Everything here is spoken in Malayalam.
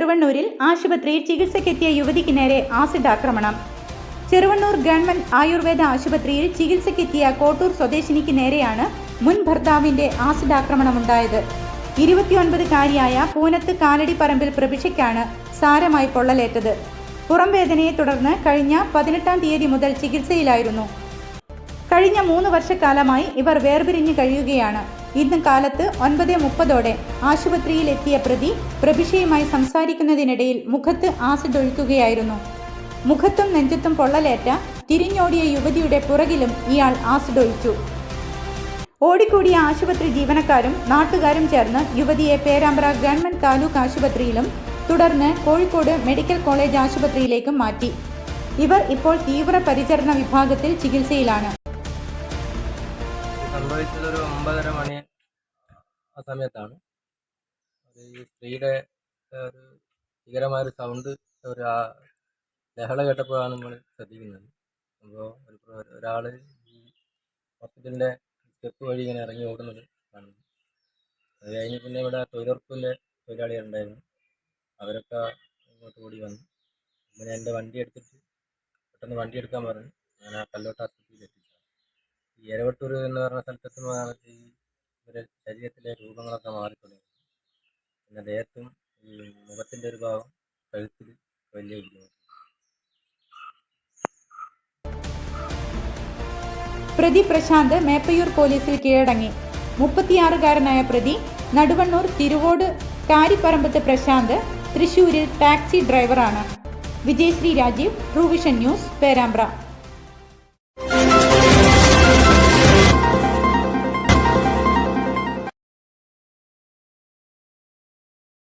ചെറുവണ്ണൂരിൽ ആശുപത്രിയിൽ ചികിത്സയ്ക്കെത്തിയ യുവതിക്ക് നേരെ ആസിഡ് ആക്രമണം. ചെറുവണ്ണൂർ ഗവൺമെന്റ് ആയുർവേദ ആശുപത്രിയിൽ ചികിത്സയ്ക്കെത്തിയ കോട്ടൂർ സ്വദേശിനിക്ക് നേരെയാണ് മുൻ ഭർത്താവിന്റെ ആസിഡ് ആക്രമണം ആക്രമണമുണ്ടായത്. ഇരുപത്തിയൊൻപതുകാരിയായ പൂനത്ത് കാലടിപ്പറമ്പിൽ പ്രഭിഷയ്ക്കാണ് സാരമായി പൊള്ളലേറ്റത്. പുറംവേദനയെ തുടർന്ന് കഴിഞ്ഞ പതിനെട്ടാം തീയതി മുതൽ ചികിത്സയിലായിരുന്നു. കഴിഞ്ഞ മൂന്ന് വർഷക്കാലമായി ഇവർ വേർപിരിഞ്ഞു കഴിയുകയാണ്. ഇന്ന് കാലത്ത് ഒൻപത് മുപ്പതോടെ ആശുപത്രിയിൽ എത്തിയ പ്രതി പ്രഭിഷയുമായി സംസാരിക്കുന്നതിനിടയിൽ മുഖത്ത് ആസിഡ് ഒഴിക്കുകയായിരുന്നു. മുഖത്തും നെഞ്ചത്തും പൊള്ളലേറ്റ തിരിഞ്ഞോടിയ യുവതിയുടെ പുറകിലും ഇയാൾ ആസിഡ് ഒഴിച്ചു. ഓടിക്കൂടിയ ആശുപത്രി ജീവനക്കാരും നാട്ടുകാരും ചേർന്ന് യുവതിയെ പേരാമ്പ്ര ഗവൺമെന്റ് താലൂക്ക് ആശുപത്രിയിലും തുടർന്ന് കോഴിക്കോട് മെഡിക്കൽ കോളേജ് ആശുപത്രിയിലേക്കും മാറ്റി. ഇവർ ഇപ്പോൾ തീവ്ര പരിചരണ വിഭാഗത്തിൽ ചികിത്സയിലാണ്. സംഭവിച്ചത് ഒരു ഒമ്പതര മണി ആ സമയത്താണ്. അത് ഈ സ്ത്രീയുടെ ഭീകരമായ ഒരു സൗണ്ട് ഒരു ആ- ലഹള കേട്ടപ്പോഴാണ് നമ്മൾ ശ്രദ്ധിക്കുന്നത്. അപ്പോൾ ഒരു ഒരാൾ ഈ ഹോസ്പിറ്റലിന്റെ സ്റ്റെപ്പ് വഴി ഇങ്ങനെ ഇറങ്ങി ഓടുന്നത് കാണുന്നു. അത് കഴിഞ്ഞ് പിന്നെ ഇവിടെ തൊഴിലുറപ്പിന്റെ തൊഴിലാളികളുണ്ടായിരുന്നു അവരൊക്കെ ഇങ്ങോട്ട് ഓടി വന്നു. അങ്ങനെ എന്റെ വണ്ടി എടുത്തിട്ട് പെട്ടെന്ന് വണ്ടി എടുക്കാൻ പറഞ്ഞു. ഞാൻ ആ കല്ലോട്ട് ഈ എരവട്ടൂർ എന്ന് പറഞ്ഞ സ്ഥലത്തെത്തുമ്പോഴാണ് ഈ ഇവരുടെ ശരീരത്തിലെ രൂപങ്ങളൊക്കെ മാറിത്തുടങ്ങി. പിന്നെ ദേഹത്തും ഈ മുഖത്തിന്റെ ഒരു ഭാഗം കഴുത്തിൽ വലിയ ബുദ്ധിമുട്ട് പ്രതി പ്രശാന്ത് മേപ്പയൂർ പോലീസിൽ കീഴടങ്ങി. മുപ്പത്തിയാറുകാരനായ പ്രതി നടുവണ്ണൂർ തിരുവോട് കാരിപ്പറമ്പത്ത് പ്രശാന്ത് തൃശൂരിൽ ടാക്സി ഡ്രൈവറാണ്. Vijayasree Rajeev Truevision news Perambra.